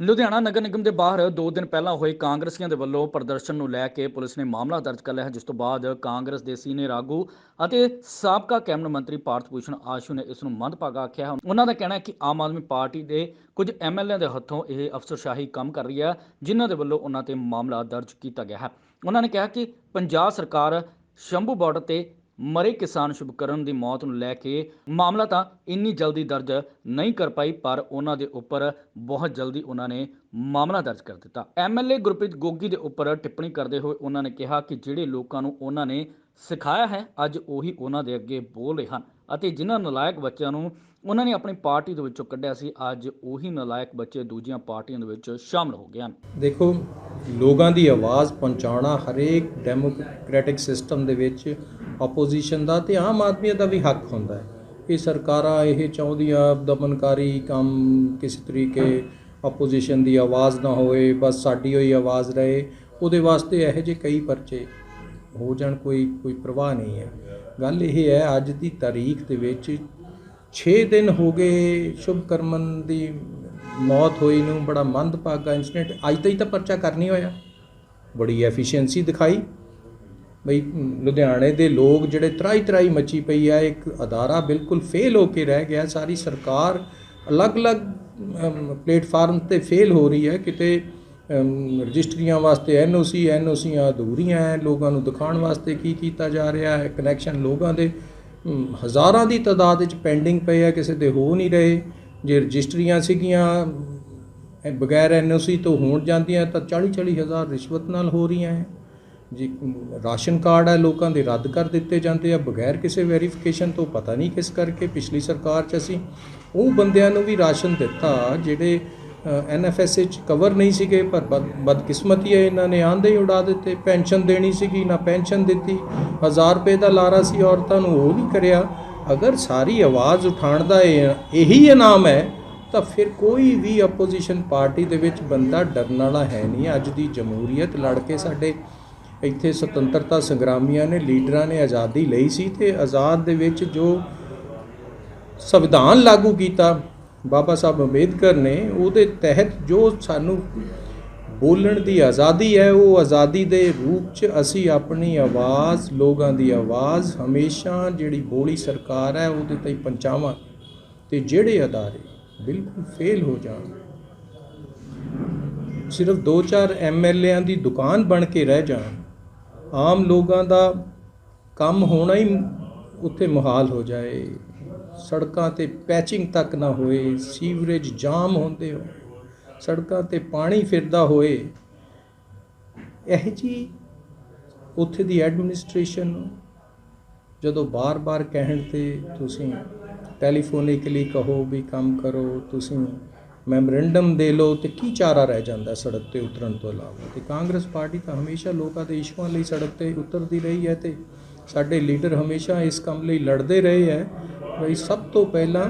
ਲੁਧਿਆਣਾ ਨਗਰ ਨਿਗਮ ਦੇ ਬਾਹਰ 2 ਦਿਨ ਪਹਿਲਾਂ ਹੋਏ ਕਾਂਗਰਸੀਆਂ ਦੇ ਵੱਲੋਂ ਪ੍ਰਦਰਸ਼ਨ ਨੂੰ ਲੈ ਕੇ ਪੁਲਿਸ ਨੇ ਮਾਮਲਾ ਦਰਜ ਕਰ ਲਿਆ ਹੈ, ਜਿਸ ਤੋਂ ਬਾਅਦ ਕਾਂਗਰਸ ਦੇ ਸੀਨੀਅਰ ਆਗੂ ਅਤੇ ਸਾਬਕਾ ਕੈਬਨਿਟ ਮੰਤਰੀ ਭਾਰਤ ਭੂਸ਼ਣ ਆਸ਼ੂ ਨੇ ਇਸ ਨੂੰ ਮੰਦਭਾਗਾ ਆਖਿਆ ਹੈ। ਉਹਨਾਂ ਦਾ ਕਹਿਣਾ ਹੈ ਕਿ ਆਮ ਆਦਮੀ ਪਾਰਟੀ ਦੇ ਕੁਝ ਐਮਐਲਏ ਦੇ ਹੱਥੋਂ ਇਹ ਅਫਸਰਸ਼ਾਹੀ ਕੰਮ ਕਰ ਰਹੀ ਹੈ, ਜਿਨ੍ਹਾਂ ਦੇ ਵੱਲੋਂ ਉਹਨਾਂ ਤੇ ਮਾਮਲਾ ਦਰਜ ਕੀਤਾ ਗਿਆ ਹੈ। ਉਹਨਾਂ ਨੇ ਕਿਹਾ ਕਿ ਪੰਜਾਬ ਸਰਕਾਰ ਸ਼ੰਭੂ ਬਾਰਡਰ ਤੇ ਮਰੇ ਕਿਸਾਨ ਸ਼ੁਭਕਰਨ ਦੀ ਮੌਤ ਨੂੰ ਲੈ ਕੇ ਮਾਮਲਾ ਤਾਂ ਇੰਨੀ ਜਲਦੀ ਦਰਜ ਨਹੀਂ ਕਰ ਪਾਈ, ਪਰ ਉਹਨਾਂ ਦੇ ਉੱਪਰ ਬਹੁਤ ਜਲਦੀ ਉਹਨਾਂ ਨੇ ਮਾਮਲਾ ਦਰਜ ਕਰ ਦਿੱਤਾ। ਐਮਐਲਏ ਗੁਰਪ੍ਰੀਤ ਗੋਗੀ ਦੇ ਉੱਪਰ ਟਿੱਪਣੀ ਕਰਦੇ ਹੋਏ ਉਹਨਾਂ ਨੇ ਕਿਹਾ ਕਿ ਜਿਹੜੇ ਲੋਕਾਂ ਨੂੰ ਉਹਨਾਂ ਨੇ ਸਿਖਾਇਆ ਹੈ, ਅੱਜ ਉਹੀ ਉਹਨਾਂ ਦੇ ਅੱਗੇ ਬੋਲ ਰਹੇ ਹਨ। ਅਤੇ ਜਿਨ੍ਹਾਂ ਨਲਾਇਕ ਬੱਚਿਆਂ ਨੂੰ ਉਹਨਾਂ ਨੇ ਆਪਣੀ ਪਾਰਟੀ ਦੇ ਵਿੱਚੋਂ ਕੱਢਿਆ ਸੀ, ਅੱਜ ਉਹੀ ਨਲਾਇਕ ਬੱਚੇ ਦੂਜੀਆਂ ਪਾਰਟੀਆਂ ਦੇ ਵਿੱਚ ਸ਼ਾਮਲ ਹੋ ਗਏ ਹਨ। ਦੇਖੋ, ਲੋਕਾਂ ਦੀ ਆਵਾਜ਼ ਪਹੁੰਚਾਉਣਾ ਹਰੇਕ ਡੈਮੋਕ੍ਰੈਟਿਕ ਸਿਸਟਮ ਦੇ ਵਿੱਚ ਆਪੋਜੀਸ਼ਨ ਦਾ ਤੇ ਆਮ ਆਦਮੀ ਦਾ ਵੀ ਹੱਕ ਹੁੰਦਾ ਹੈ। ਇਹ ਸਰਕਾਰਾਂ ਇਹ ਚਾਹੁੰਦੀਆਂ, ਦਮਨਕਾਰੀ ਕੰਮ ਕਿਸੇ ਤਰੀਕੇ ਆਪੋਜੀਸ਼ਨ ਦੀ ਆਵਾਜ਼ ਨਾ ਹੋਵੇ, ਬਸ ਸਾਡੀ ਹੋਈ ਆਵਾਜ਼ ਰਹੇ। ਉਹਦੇ ਵਾਸਤੇ ਇਹੋ ਜਿਹੇ ਕਈ ਪਰਚੇ ਹੋ ਜਾਣ, ਕੋਈ ਕੋਈ ਪ੍ਰਵਾਹ ਨਹੀਂ ਹੈ। ਗੱਲ ਇਹ ਹੈ, ਅੱਜ ਦੀ ਤਾਰੀਖ ਦੇ ਵਿੱਚ 6 ਦਿਨ ਹੋ ਗਏ ਸ਼ੁਭਕਰਮਨ ਦੀ ਮੌਤ ਹੋਈ ਨੂੰ, ਬੜਾ ਮੰਦਭਾਗਾ ਇਨਸੀਡੈਂਟ ਅੱਜ ਤਾਈਂ ਤਾਂ ਪਰਚਾ ਕਰ ਨਹੀਂ ਹੋਇਆ। ਬੜੀ ਐਫੀਸ਼ੀਐਂਸੀ ਦਿਖਾਈ। ਬਈ, ਲੁਧਿਆਣੇ ਦੇ ਲੋਕ ਜਿਹੜੇ ਤਰਾਈ ਤਰਾਈ ਮੱਚੀ ਪਈ ਆ, ਇੱਕ ਅਦਾਰਾ ਬਿਲਕੁਲ ਫੇਲ ਹੋ ਕੇ ਰਹਿ ਗਿਆ, ਸਾਰੀ ਸਰਕਾਰ ਅਲੱਗ-ਅਲੱਗ ਪਲੇਟਫਾਰਮ ਤੇ ਫੇਲ ਹੋ ਰਹੀ ਹੈ, ਕਿਤੇ ਰਜਿਸਟਰੀਆਂ ਵਾਸਤੇ ਐਨਓਸੀ, ਐਨਓਸੀਆਂ ਅਧੂਰੀਆਂ ਹੈ ਲੋਕਾਂ ਨੂੰ ਦਿਖਾਉਣ ਵਾਸਤੇ ਕੀ ਕੀਤਾ ਜਾ ਰਿਹਾ ਹੈ ਕਨੈਕਸ਼ਨ ਲੋਕਾਂ ਦੇ ਹਜ਼ਾਰਾਂ ਦੀ ਤਾਦਾਦ ਵਿੱਚ ਪੈਂਡਿੰਗ ਪਏ ਆ, ਕਿਸੇ ਦੇ ਹੋ ਨਹੀਂ ਰਹੇ। ਜੇ ਰਜਿਸਟਰੀਆਂ ਸੀਗੀਆਂ, ਇਹ ਬਗੈਰ ਐਨਓਸੀ ਤੋਂ ਹੋਣ ਜਾਂਦੀਆਂ, ਤਾਂ 40 40 ਹਜ਼ਾਰ ਰਿਸ਼ਵਤ ਨਾਲ ਹੋ ਰਹੀਆਂ ਹੈ ਜੀ ਰਾਸ਼ਨ ਕਾਰਡ ਹੈ ਲੋਕਾਂ ਦੇ ਰੱਦ ਕਰ ਦਿੱਤੇ ਜਾਂਦੇ ਆ, ਬਗੈਰ ਕਿਸੇ ਵੈਰੀਫਿਕੇਸ਼ਨ ਤੋਂ ਪਤਾ ਨਹੀਂ ਕਿਸ ਕਰਕੇ, ਪਿਛਲੀ ਸਰਕਾਰ 'ਚ ਅਸੀਂ ਉਹ ਬੰਦਿਆਂ ਨੂੰ ਵੀ ਰਾਸ਼ਨ ਦਿੱਤਾ, ਜਿਹੜੇ ਐਨਐਫਐਸਏ 'ਚ ਕਵਰ ਨਹੀਂ ਸੀਗੇ, ਪਰ ਬਦ- ਬਦਕਿਸਮਤੀ ਹੈ ਇਹਨਾਂ ਨੇ। ਆਂਦੇ ਹੀ ਉਡਾ ਦਿੱਤੇ, ਪੈਨਸ਼ਨ ਦੇਣੀ ਸੀਗੀ, ਨਾ ਪੈਨਸ਼ਨ ਦਿੱਤੀ। 1000 ਰੁਪਏ ਦਾ ਲਾਰਾ ਸੀ, ਔਰਤਾਂ ਨੂੰ ਉਹ ਨਹੀਂ ਕਰਿਆ। ਅਗਰ ਸਾਰੀ ਆਵਾਜ਼ ਉਠਾਉਣ ਦਾ ਇਹ- ਇਹੀ ਇਨਾਮ ਹੈ, ਤਾਂ ਫਿਰ ਕੋਈ ਵੀ ਆਪੋਜੀਸ਼ਨ ਪਾਰਟੀ ਦੇ ਵਿੱਚ ਬੰਦਾ ਡਰਨ ਵਾਲਾ ਹੈ ਨਹੀਂ। ਅੱਜ ਦੀ ਜਮਹੂਰੀਅਤ ਲੜ ਕੇ ਸਾਡੇ ਇੱਥੇ ਸੁਤੰਤਰਤਾ ਸੰਗਰਾਮੀਆਂ ਨੇ, ਲੀਡਰਾਂ ਨੇ ਆਜ਼ਾਦੀ ਲਈ ਸੀ ਤੇ ਆਜ਼ਾਦ ਦੇ ਵਿੱਚ ਜੋ ਸੰਵਿਧਾਨ ਲਾਗੂ ਕੀਤਾ ਬਾਬਾ ਸਾਹਿਬ ਅੰਬੇਦਕਰ ਨੇ ਉਹਦੇ ਤਹਿਤ ਜੋ ਸਾਨੂੰ ਬੋਲਣ ਦੀ ਆਜ਼ਾਦੀ ਹੈ, ਉਹ ਆਜ਼ਾਦੀ ਦੇ ਰੂਪ 'ਚ ਅਸੀਂ ਆਪਣੀ ਆਵਾਜ਼, ਲੋਕਾਂ ਦੀ ਆਵਾਜ਼ ਹਮੇਸ਼ਾ ਜਿਹੜੀ ਬੋਲੀ ਸਰਕਾਰ ਹੈ, ਉਹਦੇ ਤੇ ਪਹੁੰਚਾਵਾਂ ਤੇ ਜਿਹੜੇ ਅਦਾਰੇ ਬਿਲਕੁਲ ਫੇਲ ਹੋ ਜਾਣ। ਸਿਰਫ 2-4 ਐਮਐਲਏਆਂ ਦੀ ਦੁਕਾਨ ਬਣ ਕੇ ਰਹਿ ਜਾਣ, ਆਮ ਲੋਕਾਂ ਦਾ ਕੰਮ ਹੋਣਾ ਹੀ ਉੱਥੇ ਮੁਹਾਲ ਹੋ ਜਾਏ। ਸੜਕਾਂ ਤੇ ਪੈਚਿੰਗ ਤੱਕ ਨਾ ਹੋਏ, ਸੀਵਰੇਜ ਜਾਮ ਹੁੰਦੇ ਹੋ ਸੜਕਾਂ ਤੇ ਪਾਣੀ ਫਿਰਦਾ ਹੋਏ। ਇਹ ਜੀ ਉੱਥੇ ਦੀ ਐਡਮਿਨਿਸਟ੍ਰੇਸ਼ਨ ਨੂੰ ਜਦੋਂ ਬਾਰ-ਬਾਰ ਕਹਿਣ ਤੇ ਤੁਸੀਂ ਟੈਲੀਫੋਨਿਕਲੀ ਕਹੋ ਵੀ ਕੰਮ ਕਰੋ, ਤੁਸੀਂ ਮੈਮੋਰੈਂਡਮ ਦੇ ਲਓ ਤੇ ਕੀ ਚਾਰਾ ਰਹਿ ਜਾਂਦਾ ਸੜਕ ਤੇ ਉਤਰਨ ਤੋਂ ਇਲਾਵਾ? ਤੇ ਕਾਂਗਰਸ ਪਾਰਟੀ ਤਾਂ ਹਮੇਸ਼ਾ ਲੋਕਾਂ ਦੇ ਇਸ਼ੂਆਂ ਲਈ ਸੜਕ ਤੇ ਉਤਰਦੀ ਰਹੀ ਹੈ ਤੇ ਸਾਡੇ ਲੀਡਰ ਹਮੇਸ਼ਾ ਇਸ ਕੰਮ ਲਈ ਲੜਦੇ ਰਹੇ ਹੈ। ਬਈ ਸਭ ਤੋਂ ਪਹਿਲਾਂ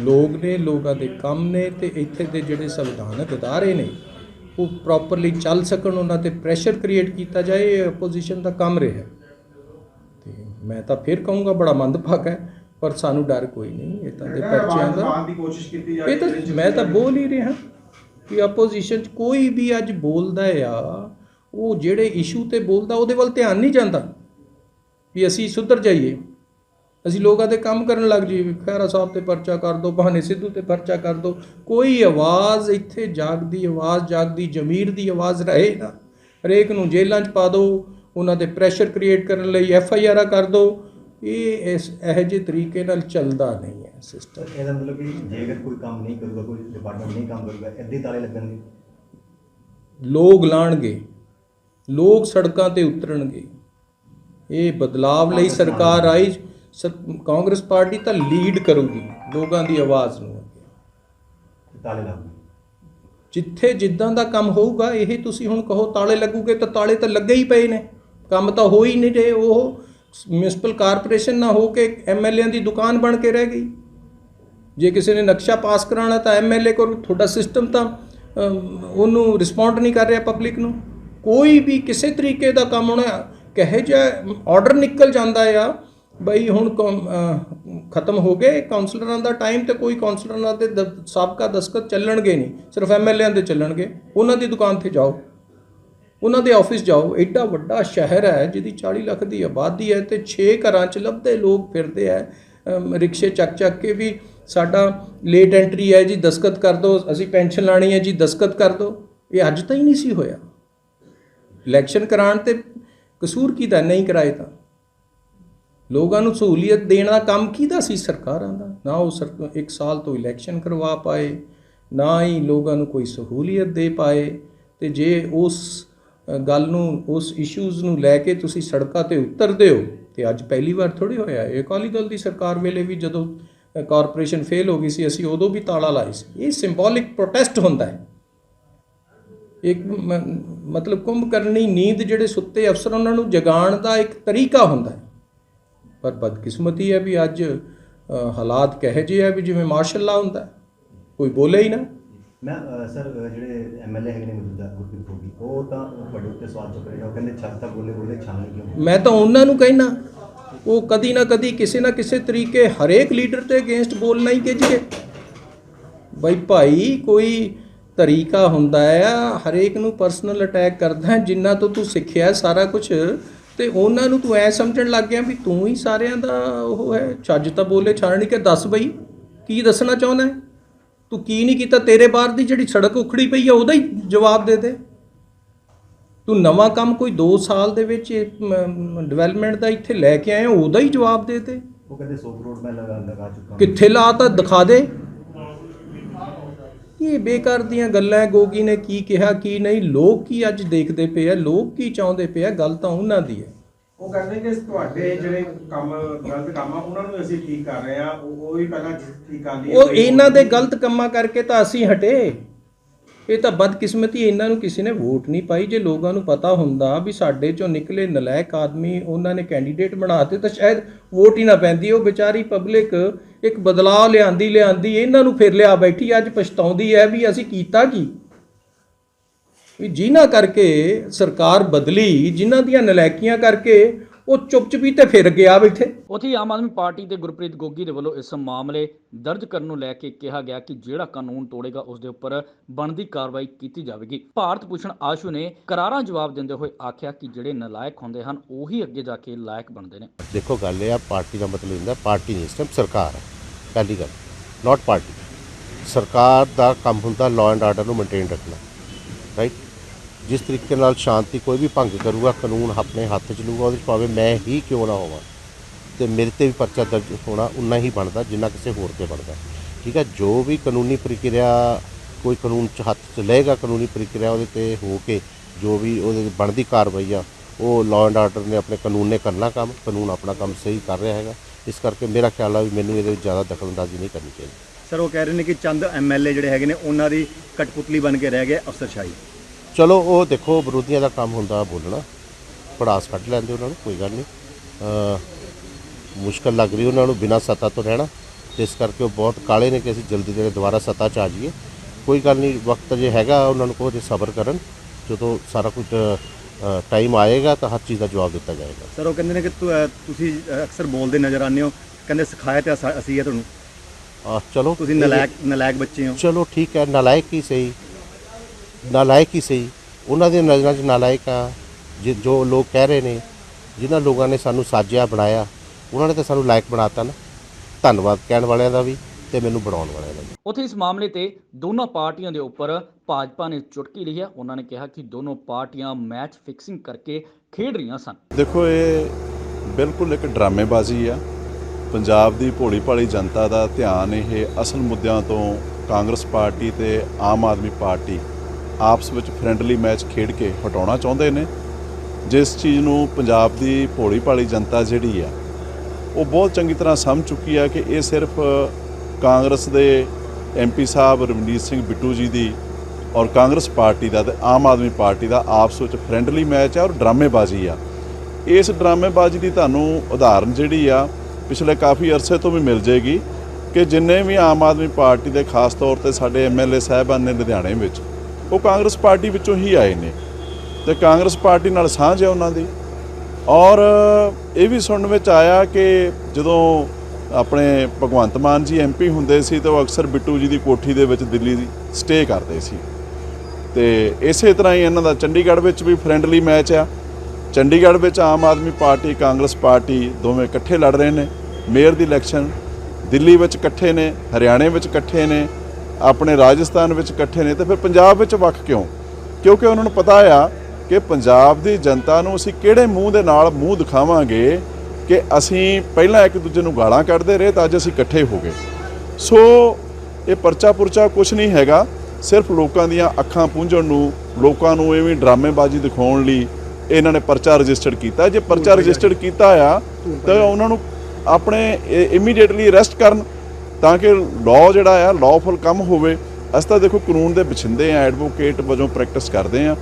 ਲੋਕ ਨੇ ਲੋਕਾਂ ਦੇ ਕੰਮ ਨੇ ਤੇ ਇੱਥੇ ਦੇ ਜਿਹੜੇ ਸੰਵਿਧਾਨਕ ਅਦਾਰੇ ਨੇ ਉਹ ਪ੍ਰੋਪਰਲੀ ਚੱਲ ਸਕਣ ਉਹਨਾਂ ਤੇ ਪ੍ਰੈਸ਼ਰ ਕ੍ਰੀਏਟ ਕੀਤਾ ਜਾਏ ਇਹ ਆਪੋਜੀਸ਼ਨ ਦਾ ਕੰਮ ਰਿਹਾ ਤੇ ਮੈਂ ਤਾਂ ਫਿਰ ਕਹੂੰਗਾ ਬੜਾ ਮੰਦਭਾਗਾ ਹੈ ਪਰ ਸਾਨੂੰ ਡਰ ਕੋਈ ਨਹੀਂ ਇਹ ਤਾਂ ਦੇ ਪਰਚਿਆਂ ਦਾ ਕੋਸ਼ਿਸ਼ ਕੀਤੀ ਜਾ ਇਹ ਤਾਂ ਮੈਂ ਤਾਂ ਬੋਲ ਹੀ ਰਿਹਾ ਕਿ ਆਪੋਜੀਸ਼ਨ ਚ ਕੋਈ ਵੀ ਅੱਜ ਬੋਲਦਾ ਆ ਉਹ ਜਿਹੜੇ ਇਸ਼ੂ ਤੇ ਬੋਲਦਾ ਉਹਦੇ ਵੱਲ ਧਿਆਨ ਨਹੀਂ ਜਾਂਦਾ ਵੀ ਅਸੀਂ ਸੁਧਰ ਜਾਈਏ। ਅਸੀਂ ਲੋਕਾਂ ਦੇ ਕੰਮ ਕਰਨ ਲੱਗ ਜਾਈਏ ਖੈਰਾ ਸਾਹਿਬ ਤੇ ਪਰਚਾ ਕਰ ਦੋ ਬਹਾਨੇ ਸਿੱਧੂ ਤੇ ਪਰਚਾ ਕਰ ਦੋ। ਕੋਈ ਆਵਾਜ਼ ਇੱਥੇ ਜਾਗਦੀ ਆਵਾਜ਼ ਜਾਗਦੀ ਜ਼ਮੀਰ ਦੀ ਆਵਾਜ਼ ਰਹੇ ਨਾ। ਹਰੇਕ ਨੂੰ ਜੇਲ੍ਹਾਂ 'ਚ ਪਾ ਦਿਓ ਉਹਨਾਂ ਤੇ ਪ੍ਰੈਸ਼ਰ ਕ੍ਰੀਏਟ ਕਰਨ ਲਈ ਐਫ ਆਈ ਆਰਾਂ ਕਰ ਦਿਓ ਇਹ ਇਸ ਇਹੋ ਜਿਹੇ ਤਰੀਕੇ ਨਾਲ ਚੱਲਦਾ ਨਹੀਂ ਹੈ ਸਿਸਟਮ ਇਹਦਾ ਮਤਲਬ ਕਿ ਜੇ ਅਗਰ ਕੋਈ ਕੰਮ ਨਹੀਂ ਕਰੂਗਾ ਕੋਈ ਡਿਪਾਰਟਮੈਂਟ ਨਹੀਂ ਕੰਮ ਕਰੂਗਾ ਇੱਦਾਂ ਤਾਲੇ ਲੱਗਣਗੇ ਲੋਕ ਲਾਣਗੇ ਲੋਕ ਸੜਕਾਂ ਤੇ ਉਤਰਨਗੇ। ਇਹ ਬਦਲਾਵ ਲਈ ਸਰਕਾਰ ਆਈ। ਕਾਂਗਰਸ ਪਾਰਟੀ ਤਾਂ ਲੀਡ ਕਰੂਗੀ ਲੋਕਾਂ ਦੀ ਆਵਾਜ਼ ਨੂੰ। ਤਾਲੇ ਲੱਗਣਗੇ ਜਿੱਥੇ ਜਿੱਦਾਂ ਦਾ ਕੰਮ ਹੋਊਗਾ ਇਹ ਤੁਸੀਂ ਹੁਣ ਕਹੋ ਤਾਲੇ ਲੱਗੂਗੇ ਤਾਂ ਤਾਲੇ ਤਾਂ ਲੱਗੇ ਹੀ ਪਏ ਨੇ। ਕੰਮ ਤਾਂ ਹੋ ਹੀ ਨਹੀਂ ਰਹੇ ਉਹ ਮਿਊਨਿਸਪਲ ਕਾਰਪੋਰੇਸ਼ਨ ਨਾ ਹੋ ਕੇ ਐਮਐਲਏਆਂ ਦੀ ਦੁਕਾਨ ਬਣ ਕੇ ਰਹਿ ਗਈ। ਜੇ ਕਿਸੇ ਨੇ ਨਕਸ਼ਾ ਪਾਸ ਕਰਾਉਣਾ ਤਾਂ ਐਮਐਲਏ ਕੋਲ ਤੁਹਾਡਾ ਸਿਸਟਮ ਤਾਂ ਉਹਨੂੰ ਰਿਸਪੌਂਡ ਨਹੀਂ ਕਰ ਰਿਹਾ ਪਬਲਿਕ ਨੂੰ। ਕੋਈ ਵੀ ਕਿਸੇ ਤਰੀਕੇ ਦਾ ਕੰਮ ਹੋਣਾ ਕਹੇ ਜਿਹਾ ਆਰਡਰ ਨਿਕਲ ਜਾਂਦਾ ਆ ਬਈ ਹੁਣ ਖਤਮ ਹੋ ਗਏ ਕਾਉਂਸਲਰਾਂ ਦਾ ਟਾਈਮ ਤੇ ਕੋਈ ਕਾਉਂਸਲਰਾਂ ਦੇ ਦ- ਸਾਬਕਾ ਦਸਖਤ ਚੱਲਣਗੇ ਨਹੀਂ, ਸਿਰਫ ਐਮਐਲਏਆਂ ਦੇ ਚੱਲਣਗੇ। ਉਹਨਾਂ ਦੀ ਦੁਕਾਨ ਤੇ ਜਾਓ। ਉਹਨਾਂ ਦੇ ਆਫਿਸ ਜਾਓ। ਐਡਾ ਵੱਡਾ ਸ਼ਹਿਰ ਹੈ ਜਿਹਦੀ 40 ਲੱਖ ਦੀ ਆਬਾਦੀ ਹੈ ਤੇ 6 ਘਰਾਂ 'ਚ ਲੱਭਦੇ ਲੋਕ ਫਿਰਦੇ ਆ ਰਿਕਸ਼ੇ ਚੱਕ ਚੱਕ ਕੇ ਵੀ ਸਾਡਾ ਲੇਟ ਐਂਟਰੀ ਹੈ ਜੀ ਦਸਖਤ ਕਰ ਦਿਓ ਅਸੀਂ ਪੈਨਸ਼ਨ ਲਾਣੀ ਹੈ ਜੀ ਦਸਖਤ ਕਰ ਦਿਓ ਇਹ ਅੱਜ ਤਾਂ ਹੀ ਨਹੀਂ ਸੀ ਹੋਇਆ। ਇਲੈਕਸ਼ਨ ਕਰਾਉਣ ਤੇ ਕਸੂਰ ਕਿਹਦਾ ਨਹੀਂ ਕਰਾਏ ਤਾਂ। ਲੋਕਾਂ ਨੂੰ ਸਹੂਲੀਅਤ ਦੇਣ ਦਾ ਕੰਮ ਕਿਹਦਾ ਸੀ ਸਰਕਾਰਾਂ ਦਾ? ਨਾ ਉਹ ਸਰ, ਇੱਕ ਸਾਲ ਤੋਂ ਇਲੈਕਸ਼ਨ ਕਰਵਾ ਪਾਏ, ਨਾ ਹੀ ਲੋਕਾਂ ਨੂੰ ਕੋਈ ਸਹੂਲੀਅਤ ਦੇ ਪਾਏ ਤੇ ਜੇ ਉਸ ਗੱਲ ਨੂੰ, ਉਸ ਇਸ਼ੂਜ਼ ਨੂੰ ਲੈ ਕੇ ਤੁਸੀਂ ਸੜਕਾਂ ਤੇ ਉਤਰਦੇ ਹੋ, ਤੇ ਅੱਜ ਪਹਿਲੀ ਵਾਰ ਥੋੜੀ ਹੋਇਆ ਇਹ ਅਕਾਲੀ ਦਲ ਦੀ ਸਰਕਾਰ ਵੇਲੇ ਵੀ ਜਦੋਂ ਕਾਰਪੋਰੇਸ਼ਨ ਫੇਲ ਹੋ ਗਈ ਸੀ, ਅਸੀਂ ਉਦੋਂ ਵੀ ਤਾਲਾ ਲਾਈ ਸੀ। ਇਹ ਸਿੰਬੋਲਿਕ ਪ੍ਰੋਟੈਸਟ ਹੁੰਦਾ ਹੈ। ਇੱਕ ਮ- ਮਤਲਬ ਕੁੰਭ ਕਰਨੀ ਨੀਂਦ ਜਿਹੜੇ ਸੁੱਤੇ ਅਫਸਰ, ਉਹਨਾਂ ਨੂੰ ਜਗਾਉਣ ਦਾ ਇੱਕ ਤਰੀਕਾ ਹੁੰਦਾ ਹੈ। ਪਰ ਬਦਕਿਸਮਤੀ ਹੈ ਵੀ ਅੱਜ ਹਾਲਾਤ ਕਹੇ ਜਿਹੇ ਹੈ ਵੀ ਜਿਵੇਂ ਮਾਰਸ਼ਲ ਲਾ ਹੁੰਦਾ। ਕੋਈ ਬੋਲੇ ਹੀ ਨਾ। ਮੈਂ ਸਰ ਜਿਹੜੇ ਐਮਐਲਏ ਹੈਗੇ ਨੇ ਮੌਜੂਦਾ ਗੁਰਪ੍ਰੀਤ ਹੋਗੀ ਉਹ ਤਾਂ ਵੱਡੇ ਉੱਤੇ ਸਵਾਲ ਚੁੱਕ ਰਹੇ ਨੇ ਉਹ ਕਹਿੰਦੇ ਛੱਤ ਤੱਕ ਬੋਲੇ ਬੋਲੇ ਛਾਂ ਕਿਉਂ? ਮੈਂ ਤਾਂ ਉਹਨਾਂ ਨੂੰ ਕਹਿਣਾ ਉਹ ਕਦੀ ਨਾ ਕਦੀ ਕਿਸੇ ਨਾ ਕਿਸੇ ਤਰੀਕੇ ਹਰੇਕ ਲੀਡਰ ਤੇ ਅਗੇਂਸਟ ਬੋਲਣਾ ਹੀ ਕਿਜਗੇ ਬਈ ਭਾਈ ਕੋਈ ਤਰੀਕਾ ਹੁੰਦਾ ਹੈ ਹਰੇਕ ਨੂੰ ਪਰਸਨਲ ਅਟੈਕ ਕਰਦਾ ਜਿੰਨਾ ਤੋਂ ਤੂੰ ਸਿੱਖਿਆ ਸਾਰਾ ਕੁਝ ਤੇ ਉਹਨਾਂ ਨੂੰ ਤੂੰ ਐ ਸਮਝਣ ਲੱਗ ਗਿਆ ਵੀ ਤੂੰ ਹੀ ਸਾਰਿਆਂ ਦਾ ਉਹ ਹੈ ਛੱਜ ਤਾਂ ਬੋਲੇ ਛਾਣਨੀ ਕਿ ਦੱਸ ਬਈ ਕੀ ਦੱਸਣਾ ਚਾਹੁੰਦਾ ਹੈ? ਤੂੰ ਕੀ ਨਹੀਂ ਕੀਤਾ? ਤੇਰੇ ਬਾਹਰ ਦੀ ਜਿਹੜੀ ਸੜਕ ਉਖੜੀ ਪਈ ਹੈ ਉਹਦਾ ਹੀ ਜਵਾਬ ਦੇ ਦੇ। ਤੂੰ ਨਵਾਂ ਕੰਮ ਕੋਈ 2 ਸਾਲ ਦੇ ਵਿੱਚ ਡਿਵੈਲਪਮੈਂਟ ਦਾ ਇੱਥੇ ਲੈ ਕੇ ਆਇਆ ਉਹਦਾ ਹੀ ਜਵਾਬ ਦੇ ਤੇ ਉਹ ਕਹਿੰਦੇ 100 ਕਰੋੜ ਮੈਂ ਲਗਾ ਲਗਾ ਚੁੱਕਾ। ਕਿੱਥੇ ਲਾਤਾ ਦਿਖਾ ਦੇ। ਇਹ ਬੇਕਾਰ ਦੀਆਂ ਗੱਲਾਂ ਗੋਗੀ ਨੇ ਕੀ ਕਿਹਾ ਕੀ ਨਹੀਂ? ਲੋਕ ਕੀ ਅੱਜ ਦੇਖਦੇ ਪਏ ਆ? ਲੋਕ ਕੀ ਚਾਹੁੰਦੇ ਪਏ ਆ? ਗੱਲ ਤਾਂ ਉਹਨਾਂ ਦੀ ਹੈ। ਉਹ ਕਹਿੰਦੇ ਕਿ ਤੁਹਾਡੇ ਜਿਹੜੇ ਕੰਮ ਗਲਤ ਕੰਮ ਆ ਉਹਨਾਂ ਨੂੰ ਅਸੀਂ ਠੀਕ ਕਰ ਰਹੇ ਆ। ਉਹ ਉਹ ਹੀ ਪਹਿਲਾਂ ਠੀਕ ਕਰ ਲਈ ਉਹ ਇਹਨਾਂ ਦੇ ਗਲਤ ਕੰਮਾਂ ਕਰਕੇ ਤਾਂ ਅਸੀਂ ਹਟੇ। ਇਹ ਤਾਂ ਬਦਕਿਸਮਤੀ ਇਹਨਾਂ ਨੂੰ ਕਿਸੇ ਨੇ ਵੋਟ ਨਹੀਂ ਪਾਈ। ਜੇ ਲੋਕਾਂ ਨੂੰ ਪਤਾ ਹੁੰਦਾ ਵੀ ਸਾਡੇ ਚੋਂ ਨਿਕਲੇ ਨਲਾਇਕ ਆਦਮੀ ਉਹਨਾਂ ਨੇ ਕੈਂਡੀਡੇਟ ਬਣਾਤੇ ਤਾਂ ਸ਼ਾਇਦ ਵੋਟ ਹੀ ਨਾ ਪੈਂਦੀ। ਉਹ ਵਿਚਾਰੀ ਪਬਲਿਕ ਇੱਕ ਬਦਲਾਅ ਲਿਆਂਦੀ ਲਿਆਂਦੀ, ਇਹਨਾਂ ਨੂੰ ਫਿਰ ਲਿਆ ਬੈਠੀ, ਅੱਜ ਪਛਤਾਉਂਦੀ ਹੈ ਵੀ ਅਸੀਂ ਕੀਤਾ ਕੀ? ਵੀ ਜਿਨ੍ਹਾਂ ਕਰਕੇ ਸਰਕਾਰ ਬਦਲੀ, ਜਿਨ੍ਹਾਂ ਦੀਆਂ ਨਲਾਇਕੀਆਂ ਕਰਕੇ ਉਹ ਚੁੱਪ-ਚੁਪੀ ਤੇ ਫਿਰ ਗਿਆ ਬੈਠੇ। ਉੱਥੇ ਆਮ ਆਦਮੀ ਪਾਰਟੀ ਦੇ ਗੁਰਪ੍ਰੀਤ ਗੋਗੀ ਦੇ ਵੱਲੋਂ ਇਸ ਮਾਮਲੇ ਦਰਜ ਕਰਨ ਨੂੰ ਲੈ ਕੇ ਕਿਹਾ ਗਿਆ ਕਿ ਜਿਹੜਾ ਕਾਨੂੰਨ ਤੋੜੇਗਾ ਉਸ ਦੇ ਉੱਪਰ ਬਣਦੀ ਕਾਰਵਾਈ ਕੀਤੀ ਜਾਵੇਗੀ। ਭਾਰਤ ਭੂਸ਼ਣ ਆਸ਼ੂ ਨੇ ਕਰਾਰਾ ਜਵਾਬ ਦਿੰਦੇ ਹੋਏ ਆਖਿਆ ਕਿ ਜਿਹੜੇ ਨਲਾਇਕ ਹੁੰਦੇ ਹਨ ਉਹੀ ਅੱਗੇ ਜਾ ਕੇ ਲਾਇਕ ਬਣਦੇ ਨੇ। ਦੇਖੋ ਗੱਲ ਇਹ ਆ ਪਾਰਟੀ ਦਾ ਮਤਲਬ ਹੁੰਦਾ ਪਾਰਟੀ ਨਹੀਂ ਇਸ ਟਾਈਮ ਸਰਕਾਰ ਹੈ। ਪਹਿਲੀ ਗੱਲ ਨਾਟ ਪਾਰਟੀ ਸਰਕਾਰ ਦਾ ਕੰਮ ਹੁੰਦਾ ਲਾਅ ਐਂਡ ਆਰਡਰ ਨੂੰ ਮੇਨਟੇਨ ਰੱਖਣਾ ਰਾਈਟ ਜਿਸ ਤਰੀਕੇ ਨਾਲ ਸ਼ਾਂਤੀ ਕੋਈ ਵੀ ਭੰਗ ਕਰੂਗਾ, ਕਾਨੂੰਨ ਆਪਣੇ ਹੱਥ 'ਚ ਲੂਗਾ ਉਹਦੇ 'ਚ ਭਾਵੇਂ ਮੈਂ ਹੀ ਕਿਉਂ ਨਾ ਹੋਵਾਂ, ਤੇ ਮੇਰੇ ਤੇ ਵੀ ਪਰਚਾ ਦਰਜ ਹੋਣਾ ਉਨਾ ਹੀ ਬਣਦਾ ਜਿੰਨਾ ਕਿਸੇ ਹੋਰ ਤੇ ਬਣਦਾ। ਠੀਕ ਹੈ, ਜੋ ਵੀ ਕਾਨੂੰਨੀ ਪ੍ਰਕਿਰਿਆ ਕੋਈ ਕਾਨੂੰਨ 'ਚ ਹੱਥ 'ਚ ਲਏਗਾ, ਕਾਨੂੰਨੀ ਪ੍ਰਕਿਰਿਆ ਉਹਦੇ ਤੇ ਹੋ ਕੇ ਜੋ ਵੀ ਉਹਦੇ ਬਣਦੀ ਕਾਰਵਾਈ ਆ, ਉਹ ਲਾਅ ਐਂਡ ਆਰਡਰ ਨੇ ਆਪਣੇ ਕਾਨੂੰਨ ਨੇ ਕਰਨਾ ਕੰਮ, ਕਾਨੂੰਨ ਆਪਣਾ ਕੰਮ ਸਹੀ ਕਰ ਰਿਹਾ ਹੈਗਾ। ਇਸ ਕਰਕੇ ਮੇਰਾ ਖਿਆਲ ਆ ਵੀ ਮੈਨੂੰ ਇਹਦੇ ਵਿੱਚ ਜ਼ਿਆਦਾ ਦਖਲਅੰਦਾਜ਼ੀ ਨਹੀਂ ਕਰਨੀ ਚਾਹੀਦੀ। ਸਰ, ਉਹ ਕਹਿ ਰਹੇ ਨੇ ਕਿ ਚੰਦ ਐਮਐਲਏ ਜਿਹੜੇ ਹੈਗੇ ਨੇ, ਉਹਨਾਂ ਦੀ ਕਟਪੁਤਲੀ ਬਣ ਕੇ ਰਹਿ ਗਏ ਅਫਸਰਸ਼ਾਹੀ। ਚਲੋ ਉਹ ਦੇਖੋ ਵਿਰੋਧੀਆਂ ਦਾ ਕੰਮ ਹੁੰਦਾ ਬੋਲਣਾ। ਪੜਾਸ ਕੱਢ ਲੈਂਦੇ ਉਹਨਾਂ ਨੂੰ ਕੋਈ ਗੱਲ ਨਹੀਂ। ਅ ਮੁਸ਼ਕਲ ਲੱਗ ਰਹੀ ਉਹਨਾਂ ਨੂੰ ਬਿਨਾਂ ਸੱਤਾ ਤੋਂ ਰਹਿਣਾ। ਤੇ ਇਸ ਕਰਕੇ ਉਹ ਬਹੁਤ ਕਾਲੇ ਨੇ ਕਿ ਅਸੀਂ ਜਲਦੀ ਜਿਹੜੇ ਦੁਬਾਰਾ ਸੱਤਾ 'ਚ ਆ ਜਾਈਏ। ਕੋਈ ਗੱਲ ਨਹੀਂ ਵਕਤ ਜੇ ਹੈਗਾ ਉਹਨਾਂ ਨੂੰ ਕਹੋ ਜੇ ਸਬਰ ਕਰਨ। ਜਦੋਂ ਸਾਰਾ ਕੁਝ ਟਾਈਮ ਆਏਗਾ ਤਾਂ ਹਰ ਚੀਜ਼ ਦਾ ਜਵਾਬ ਦਿੱਤਾ ਜਾਏਗਾ। ਸਰ ਉਹ ਕਹਿੰਦੇ ਨੇ ਕਿ ਤੁਸੀਂ ਅਕਸਰ ਬੋਲਦੇ ਨਜ਼ਰ ਆਉਂਦੇ ਹੋ। ਕਹਿੰਦੇ ਸਿਖਾਇਆ ਤੇ ਅਸਾ- ਹੈ ਤੁਹਾਨੂੰ। ਆ ਚਲੋ। ਤੁਸੀਂ ਨਲਾਇਕ ਨਲਾਇਕ ਬੱਚੇ ਹੋ। ਚਲੋ ਠੀਕ ਹੈ ਨਾਲਾਇਕ ਹੀ ਸਹੀ। ਨਾਲਾਇਕ ਹੀ ਸਹੀ। ਉਹਨਾਂ ਦੇ ਨਜ਼ਰਾਂ 'ਚ ਨਾਲਾਇਕ ਆ ਜਿ- ਜੋ ਲੋਕ ਕਹਿ ਰਹੇ ਨੇ ਜਿਨ੍ਹਾਂ ਲੋਕਾਂ ਨੇ ਸਾਨੂੰ ਸਾਜਿਆ ਬਣਾਇਆ ਉਹਨਾਂ ਨੇ ਤਾਂ ਸਾਨੂੰ ਲਾਇਕ ਬਣਾਤਾ ਨਾ। ਧੰਨਵਾਦ ਕਹਿਣ ਵਾਲਿਆਂ ਦਾ ਵੀ ਤੇ ਮੈਨੂੰ ਬਣਾਉਣ ਵਾਲਿਆਂ ਦਾ ਵੀ। ਉੱਥੇ ਇਸ ਮਾਮਲੇ ਤੇ ਦੋਨਾਂ ਪਾਰਟੀਆਂ ਦੇ ਉੱਪਰ ਭਾਜਪਾ ਨੇ ਚੁਟਕੀ ਲਈ ਹੈ ਉਹਨਾਂ ਨੇ ਕਿਹਾ ਕਿ ਦੋਨੋਂ ਪਾਰਟੀਆਂ ਮੈਚ ਫਿਕਸਿੰਗ ਕਰਕੇ ਖੇਡ ਰਹੀਆਂ ਸਨ। ਦੇਖੋ ਇਹ ਬਿਲਕੁਲ ਇੱਕ ਡਰਾਮੇਬਾਜ਼ੀ ਆ। ਪੰਜਾਬ ਦੀ ਭੋਲੀ ਭਾਲੀ ਜਨਤਾ ਦਾ ਧਿਆਨ ਇਹ ਅਸਲ ਮੁੱਦਿਆਂ ਤੋਂ ਕਾਂਗਰਸ ਪਾਰਟੀ ਤੇ ਆਮ ਆਦਮੀ ਪਾਰਟੀ ਆਪਸ ਵਿੱਚ ਫ੍ਰੈਂਡਲੀ ਮੈਚ ਖੇਡ ਕੇ ਹਟਾਉਣਾ ਚਾਹੁੰਦੇ ਨੇ। ਜਿਸ ਚੀਜ਼ ਨੂੰ ਪੰਜਾਬ ਦੀ ਭੋਲੀ ਭਾਲੀ ਜਨਤਾ ਜਿਹੜੀ ਆ, ਉਹ ਬਹੁਤ ਚੰਗੀ ਤਰ੍ਹਾਂ ਸਮਝ ਚੁੱਕੀ ਆ ਕਿ ਇਹ ਸਿਰਫ ਕਾਂਗਰਸ ਦੇ ਐਮਪੀ ਸਾਹਿਬ ਰਵਨੀਤ ਸਿੰਘ ਬਿੱਟੂ ਜੀ ਦੀ ਔਰ ਕਾਂਗਰਸ ਪਾਰਟੀ ਦਾ ਤੇ ਆਮ ਆਦਮੀ ਪਾਰਟੀ ਦਾ ਆਪਸ ਵਿੱਚ ਫ੍ਰੈਂਡਲੀ ਮੈਚ ਆ ਔਰ ਡਰਾਮੇਬਾਜ਼ੀ ਆ। ਇਸ ਡਰਾਮੇਬਾਜ਼ੀ ਦੀ ਤੁਹਾਨੂੰ ਉਦਾਹਰਨ ਜਿਹੜੀ ਆ, ਪਿਛਲੇ ਕਾਫੀ ਅਰਸੇ ਤੋਂ ਵੀ ਮਿਲ ਜੇਗੀ ਕਿ ਜਿੰਨੇ ਵੀ ਆਮ ਆਦਮੀ ਪਾਰਟੀ ਦੇ ਖਾਸ ਤੌਰ ਤੇ ਸਾਡੇ ਐਮਐਲਏ ਸਾਹਿਬਾਨ ਨੇ ਲੁਧਿਆਣੇ ਵਿੱਚ ਉਹ ਕਾਂਗਰਸ ਪਾਰਟੀ ਵਿੱਚੋਂ ਹੀ ਆਏ ਨੇ ਤੇ ਕਾਂਗਰਸ ਪਾਰਟੀ ਨਾਲ ਸਾਂਝ ਹੈ ਉਹਨਾਂ ਦੀ। ਔਰ ਇਹ ਵੀ ਸੁਣਨ ਵਿੱਚ ਆਇਆ ਕਿ ਜਦੋਂ ਆਪਣੇ ਭਗਵੰਤ ਮਾਨ ਜੀ ਐਮਪੀ ਹੁੰਦੇ ਸੀ ਤਾਂ ਉਹ ਅਕਸਰ ਬਿੱਟੂ ਜੀ ਦੀ ਕੋਠੀ ਦੇ ਵਿੱਚ ਦਿੱਲੀ ਦੀ ਸਟੇ ਕਰਦੇ ਸੀ। ਤੇ ਇਸੇ ਤਰ੍ਹਾਂ ਹੀ ਇਹਨਾਂ ਦਾ ਚੰਡੀਗੜ੍ਹ ਵਿੱਚ ਵੀ ਫ੍ਰੈਂਡਲੀ ਮੈਚ ਆ। ਚੰਡੀਗੜ੍ਹ ਵਿੱਚ ਆਮ ਆਦਮੀ ਪਾਰਟੀ, ਕਾਂਗਰਸ ਪਾਰਟੀ ਦੋਵੇਂ ਇਕੱਠੇ ਲੜ ਰਹੇ ਨੇ। ਮੇਅਰ ਦੀ ਇਲੈਕਸ਼ਨ, ਦਿੱਲੀ ਵਿੱਚ ਇਕੱਠੇ ਨੇ, ਹਰਿਆਣੇ ਵਿੱਚ ਇਕੱਠੇ ਨੇ। ਆਪਣੇ ਰਾਜਸਥਾਨ ਵਿੱਚ ਇਕੱਠੇ ਨੇ ਤੇ ਫਿਰ ਪੰਜਾਬ ਵਿੱਚ ਵੱਖ ਕਿਉਂ? ਕਿਉਂਕਿ ਉਹਨਾਂ ਨੂੰ ਪਤਾ ਆ ਕਿ ਪੰਜਾਬ ਦੀ ਜਨਤਾ ਨੂੰ ਅਸੀਂ ਕਿਹੜੇ ਮੂੰਹ ਦੇ ਨਾਲ ਮੂੰਹ ਦਿਖਾਵਾਂਗੇ ਕਿ ਅਸੀਂ ਪਹਿਲਾਂ ਇੱਕ ਦੂਜੇ ਨੂੰ ਗਾਲਾਂ ਕੱਢਦੇ ਰਹੇ ਤਾਂ ਅੱਜ ਅਸੀਂ ਇਕੱਠੇ ਹੋ ਗਏ। ਸੋ ਇਹ ਪਰਚਾ ਪੁਰਚਾ ਕੁਝ ਨਹੀਂ ਹੈਗਾ ਸਿਰਫ ਲੋਕਾਂ ਦੀਆਂ ਅੱਖਾਂ ਪੂੰਝਣ ਨੂੰ ਲੋਕਾਂ ਨੂੰ ਐਵੇਂ ਡਰਾਮੇਬਾਜ਼ੀ ਦਿਖਾਉਣ ਲਈ ਇਹਨਾਂ ਨੇ ਪਰਚਾ ਰਜਿਸਟਰਡ ਕੀਤਾ। ਜੇ ਪਰਚਾ ਰਜਿਸਟਰਡ ਕੀਤਾ ਆ ਤਾਂ ਉਹਨਾਂ ਨੂੰ ਆਪਣੇ ਇਮੀਡੀਏਟਲੀ ਅਰੈਸਟ ਕਰਨ ਤਾਂ ਕਿ ਲਾਅ ਜਿਹੜਾ ਆ ਲਾਅਫੁਲ ਕੰਮ ਹੋਵੇ ਅਸੀਂ ਤਾਂ ਦੇਖੋ ਕਾਨੂੰਨ ਦੇ ਵਿਛਿੰਦੇ ਆ ਐਡਵੋਕੇਟ ਵਜੋਂ ਪ੍ਰੈਕਟਿਸ ਕਰਦੇ ਆ।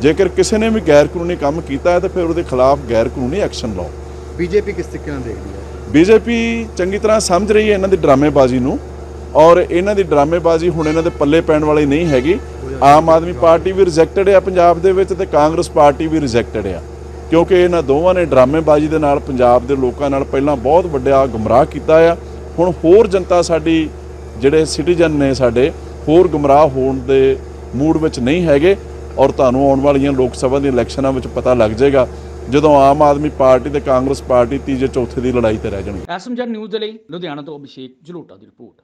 ਜੇਕਰ ਕਿਸੇ ਨੇ ਵੀ ਗੈਰ ਕਾਨੂੰਨੀ ਕੰਮ ਕੀਤਾ ਹੈ ਤਾਂ ਫਿਰ ਉਹਦੇ ਖਿਲਾਫ ਗੈਰ ਕਾਨੂੰਨੀ ਐਕਸ਼ਨ ਲਓ ਬੀਜੇਪੀ ਕਿਸ ਤਰੀਕੇ ਨਾਲ ਦੇਖਦੀ ਹੈ? ਬੀਜੇਪੀ ਚੰਗੀ ਤਰ੍ਹਾਂ ਸਮਝ ਰਹੀ ਹੈ ਇਹਨਾਂ ਦੀ ਡਰਾਮੇਬਾਜ਼ੀ ਨੂੰ ਔਰ ਇਹਨਾਂ ਦੀ ਡਰਾਮੇਬਾਜ਼ੀ ਹੁਣ ਇਹਨਾਂ ਦੇ ਪੱਲੇ ਪੈਣ ਵਾਲੀ ਨਹੀਂ ਹੈਗੀ। ਆਮ ਆਦਮੀ ਪਾਰਟੀ ਵੀ ਰਿਜੈਕਟਡ ਆ ਪੰਜਾਬ ਦੇ ਵਿੱਚ ਤੇ ਕਾਂਗਰਸ ਪਾਰਟੀ ਵੀ ਰਿਜੈਕਟਡ ਆ। ਕਿਉਂਕਿ ਇਹਨਾਂ ਦੋਵਾਂ ਨੇ ਡਰਾਮੇਬਾਜ਼ੀ ਦੇ ਨਾਲ ਪੰਜਾਬ ਦੇ ਲੋਕਾਂ ਨਾਲ ਪਹਿਲਾਂ ਬਹੁਤ ਵੱਡਾ ਗੁੰਮਰਾਹ ਕੀਤਾ ਆ। ਹੁਣ ਹੋਰ ਜਨਤਾ ਸਾਡੀ, ਜਿਹੜੇ ਸਿਟੀਜ਼ਨ ਨੇ ਸਾਡੇ, ਹੋਰ ਗੁੰਮਰਾਹ ਹੋਣ ਦੇ ਮੂਡ ਵਿੱਚ ਨਹੀਂ ਹੈਗੇ ਔਰ ਤੁਹਾਨੂੰ ਆਉਣ ਵਾਲੀਆਂ ਲੋਕ ਸਭਾ ਦੀਆਂ ਇਲੈਕਸ਼ਨਾਂ ਵਿੱਚ ਪਤਾ ਲੱਗ ਜਾਏਗਾ ਜਦੋਂ ਆਮ ਆਦਮੀ ਪਾਰਟੀ ਤੇ ਕਾਂਗਰਸ ਪਾਰਟੀ ਤੀਜੇ ਚੌਥੇ ਦੀ ਲੜਾਈ ਤੇ ਰਹਿ ਜਾਣਗੇ। ਐਸਐਮਜੈਡ ਨਿਊਜ਼ ਦੇ ਲਈ ਲੁਧਿਆਣਾ ਤੋਂ ਅਭਿਸ਼ੇਕ ਜਲੋਟਾ ਦੀ ਰਿਪੋਰਟ।